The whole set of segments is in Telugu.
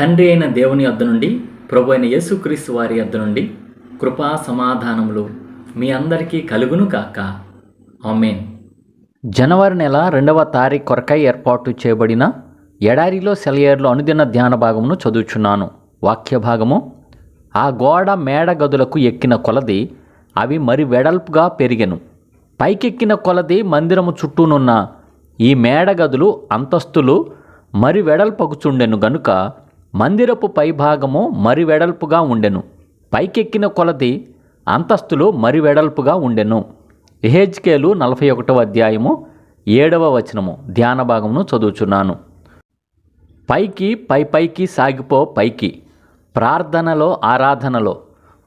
తండ్రి అయిన దేవుని వద్ద నుండి ప్రభు అయిన యేసుక్రీస్తు వారి వద్ద నుండి కృపా సమాధానములు మీ అందరికీ కలుగును కాక ఆమెన్. జనవరి నెల రెండవ తారీఖు కొరకై ఏర్పాటు చేయబడిన ఎడారిలో సెలయేర్లో అనుదిన ధ్యాన భాగమును చదువుచున్నాను. వాక్య భాగము ఆ గోడ మేడ గదులకు ఎక్కిన కొలది అవి మరి వెడల్పుగా పెరిగెను. పైకెక్కిన కొలది మందిరము చుట్టూనున్న ఈ మేడ గదులు అంతస్తులు మరి వెడల్పగుచుండెను గనుక మందిరపు పైభాగము మరి వెడల్పుగా ఉండెను. పైకెక్కిన కొలది అంతస్తులు మరి వెడల్పుగా ఉండెను. ఎహెచ్కేలు నలభై ఒకటవ అధ్యాయము ఏడవ వచనము. ధ్యాన భాగమును చదువుచున్నాను. పైకి పై పైకి సాగిపో పైకి. ప్రార్థనలో ఆరాధనలో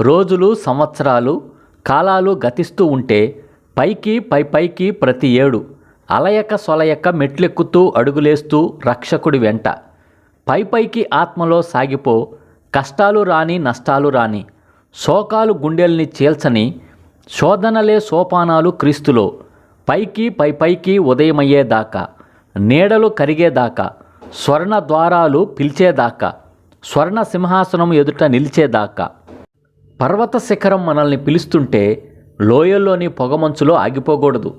రోజులు సంవత్సరాలు కాలాలు గతిస్తూ ఉంటే పైకి పై పైకి ప్రతి ఏడు అలయక సొలయక మెట్లెక్కుతూ అడుగులేస్తూ రక్షకుడి వెంట పై పైకి ఆత్మలో సాగిపో కష్టాలు రాని నష్టాలు రాని శోకాలు గుండెల్ని చీల్చని శోధనలే సోపానాలు క్రీస్తులో పైకి పై పైకి ఉదయమయ్యేదాకా నీడలు కరిగేదాకా స్వర్ణ ద్వారాలు పిలిచేదాకా స్వర్ణ సింహాసనం ఎదుట నిలిచేదాకా. పర్వత శిఖరం మనల్ని పిలుస్తుంటే లోయల్లోని పొగమంచులో ఆగిపోకూడదు.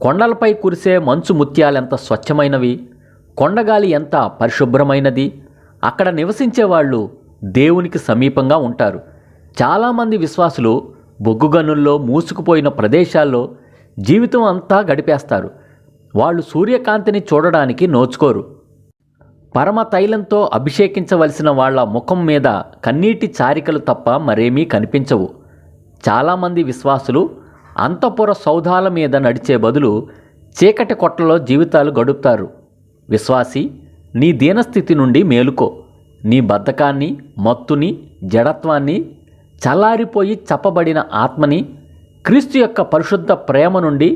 కొండలపై కురిసే మంచు ముత్యాలెంత స్వచ్ఛమైనవి? కొండగాలి ఎంత పరిశుభ్రమైనది? అక్కడ నివసించే వాళ్ళు దేవునికి సమీపంగా ఉంటారు. చాలామంది విశ్వాసులు బొగ్గుగనుల్లో మూసుకుపోయిన ప్రదేశాల్లో జీవితం అంతా గడిపేస్తారు. వాళ్ళు సూర్యకాంతిని చూడడానికి నోచుకోరు. పరమ తైలంతో అభిషేకించవలసిన వాళ్ళ ముఖం మీద కన్నీటి చారికలు తప్ప మరేమీ కనిపించవు. చాలామంది విశ్వాసులు అంతఃపుర సౌధాల మీద నడిచే బదులు చీకటి కొట్టలో జీవితాలు గడుపుతారు. విశ్వాసి నీ దీనస్థితి నుండి మేలుకో. నీ బద్ధకాన్ని మత్తుని జడత్వాన్ని చల్లారిపోయి చప్పబడిన ఆత్మని క్రీస్తు యొక్క పరిశుద్ధ ప్రేమ నుండి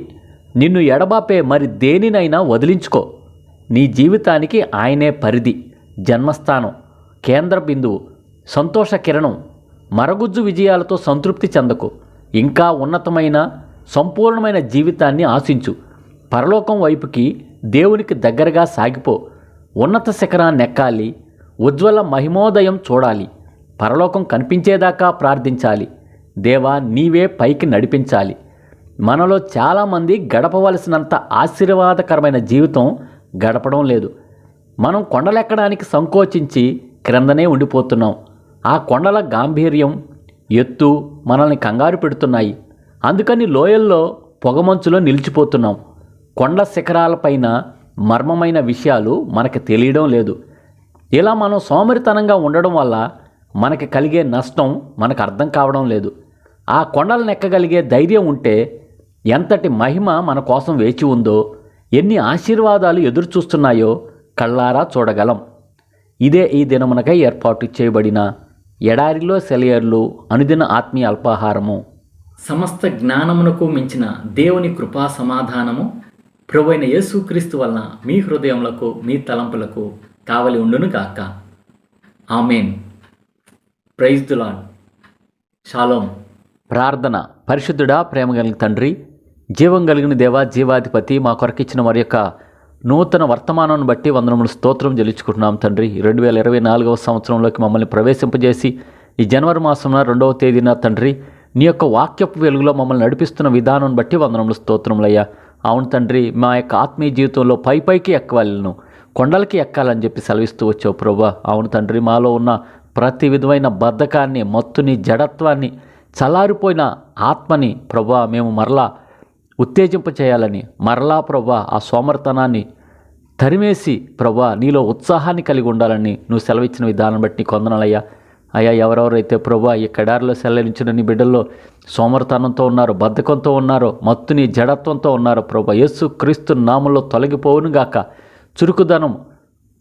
నిన్ను ఎడబాపే మరి దేనినైనా వదిలించుకో. నీ జీవితానికి ఆయనే పరిధి జన్మస్థానం కేంద్ర బిందువు సంతోష కిరణం. మరగుజ్జు విజయాలతో సంతృప్తి చెందకు. ఇంకా ఉన్నతమైన సంపూర్ణమైన జీవితాన్ని ఆశించు. పరలోకం వైపుకి దేవునికి దగ్గరగా సాగిపో. ఉన్నత శిఖరాన్ని ఎక్కాలి ఉజ్వల మహిమోదయం చూడాలి. పరలోకం కనిపించేదాకా ప్రార్థించాలి. దేవా నీవే పైకి నడిపించాలి. మనలో చాలామంది గడపవలసినంత ఆశీర్వాదకరమైన జీవితం గడపడం లేదు. మనం కొండలెక్కడానికి సంకోచించి క్రిందనే ఉండిపోతున్నాం. ఆ కొండల గాంభీర్యం ఎత్తు మనల్ని కంగారు పెడుతున్నాయి. అందుకని లోయల్లో పొగమంచులో నిలిచిపోతున్నాం. కొండ శిఖరాలపైన మర్మమైన విషయాలు మనకు తెలియడం లేదు. ఇలా మనం సోమరితనంగా ఉండడం వల్ల మనకి కలిగే నష్టం మనకు అర్థం కావడం లేదు. ఆ కొండలను ఎక్కగలిగే ధైర్యం ఉంటే ఎంతటి మహిమ మన కోసం వేచి ఉందో ఎన్ని ఆశీర్వాదాలు ఎదురు చూస్తున్నాయో కళ్ళారా చూడగలం. ఇదే ఈ దినమునకై ఏర్పాటు చేయబడిన ఎడారిలో సెలయర్లు అనుదిన ఆత్మీయ అల్పాహారము. సమస్త జ్ఞానమునకు మించిన దేవుని కృపా సమాధానము ప్రభువైన యేసుక్రీస్తు వలన మీ హృదయములకు మీ తలంపులకు కావలి ఉండును గాక. Amen. Praise the Lord shalom. ప్రార్థన. పరిశుద్ధుడా ప్రేమ కలిగిన తండ్రి జీవం కలిగిన దేవా జీవాధిపతి మా కొరకిచ్చిన మరి యొక్క నూతన వర్తమానాన్ని బట్టి వందనములు స్తోత్రం చెల్లించుకుంటున్నాం తండ్రి. రెండు వేల ఇరవై నాలుగవ సంవత్సరంలోకి మమ్మల్ని ప్రవేశింపజేసి ఈ జనవరి మాసంలో రెండవ తేదీన తండ్రి నీ యొక్క వాక్యపు వెలుగులో మమ్మల్ని నడిపిస్తున్న విధానం బట్టి వందనములు స్తోత్రములయ్యా అవును తండ్రి మా యొక్క ఆత్మీయ జీవితంలో పై పైకి ఎక్కవాలను కొండలకి ఎక్కాలని చెప్పి సెలవిస్తూ వచ్చావు ప్రభా. అవును తండ్రి మాలో ఉన్న ప్రతి విధమైన బద్ధకాన్ని మత్తుని జడత్వాన్ని చలారిపోయిన ఆత్మని ప్రభా మేము మరలా ఉత్తేజింప చేయాలని మరలా ప్రభా ఆ సోమర్తనాన్ని తరిమేసి ప్రభా నీలో ఉత్సాహాన్ని కలిగి ఉండాలని నువ్వు సెలవిచ్చిన విధానం బట్టి కొందనాలయ్యా అయ్యా ఎవరెవరైతే ప్రభా ఈ కడారిలో సెలవించిన నీ బిడ్డల్లో సోమరతనంతో ఉన్నారు బద్ధకంతో ఉన్నారో మత్తుని జడత్వంతో ఉన్నారు ప్రభా. యేసు క్రీస్తు నామంలో తొలగిపోవును గాక. చురుకుదనం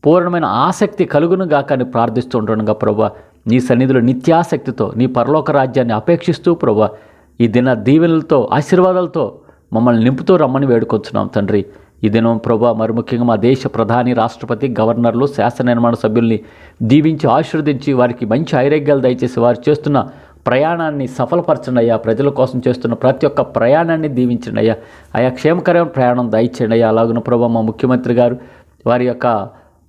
పూర్ణమైన ఆసక్తి కలుగును గాక అని ప్రార్థిస్తుండగా ప్రభా. నీ సన్నిధిలో నిత్యాసక్తితో నీ పరలోక రాజ్యాన్ని అపేక్షిస్తూ ప్రభా. ఈ దిన దీవెనలతో ఆశీర్వాదాలతో మమ్మల్ని నింపుతూ రమ్మని వేడుకొచ్చున్నాం తండ్రి. ఈ దినం ప్రభా మరి ముఖ్యంగా మా దేశ ప్రధాని రాష్ట్రపతి గవర్నర్లు శాసన నిర్మాణ సభ్యుల్ని దీవించి ఆశీర్వదించి వారికి మంచి ఐరోగ్యాలు దయచేసి వారు చేస్తున్న ప్రయాణాన్ని సఫలపరచండి అయ్యా. ప్రజల కోసం చేస్తున్న ప్రతి ఒక్క ప్రయాణాన్ని దీవించండి అయ్యా. ఆయా క్షేమకరమైన ప్రయాణం దయచేయండి అయ్యా. అలాగున ప్రభా మా ముఖ్యమంత్రి గారు వారి యొక్క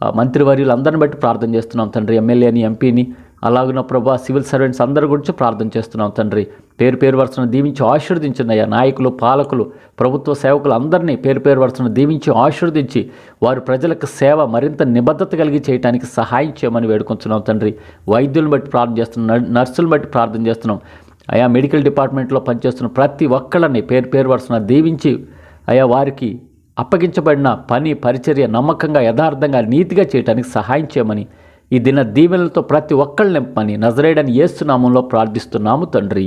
ఆ మంత్రివర్యులు అందరిని బట్టి ప్రార్థన చేస్తున్నాం తండ్రి. ఎమ్మెల్యేని ఎంపీని అలాగున ప్రభా సివిల్ సర్వెంట్స్ అందరి గురించి ప్రార్థన చేస్తున్నాం తండ్రి. పేరు పేరు వరుసను దీవించి ఆశీర్వదించున్నాయా నాయకులు పాలకులు ప్రభుత్వ సేవకులు అందరినీ పేరు పేరు వరుసను దీవించి ఆశీర్వదించి వారు ప్రజలకు సేవ మరింత నిబద్ధత కలిగి చేయడానికి సహాయం చేయమని వేడుకుంటున్నాం తండ్రి. వైద్యులను బట్టి ప్రార్థన చేస్తున్నాం నర్సులను బట్టి ప్రార్థన చేస్తున్నాం. అయా మెడికల్ డిపార్ట్మెంట్లో పనిచేస్తున్న ప్రతి ఒక్కళ్ళని పేరు పేరు వరుసన దీవించి అయా వారికి అప్పగించబడిన పని పరిచర్య నమ్మకంగా యథార్థంగా నీతిగా చేయడానికి సహాయం చేయమని ఈ దిన దీవెనలతో ప్రతి ఒక్కళ్ళు నింపమని నజరేడని ఏస్తున్నామంలో ప్రార్థిస్తున్నాము తండ్రి.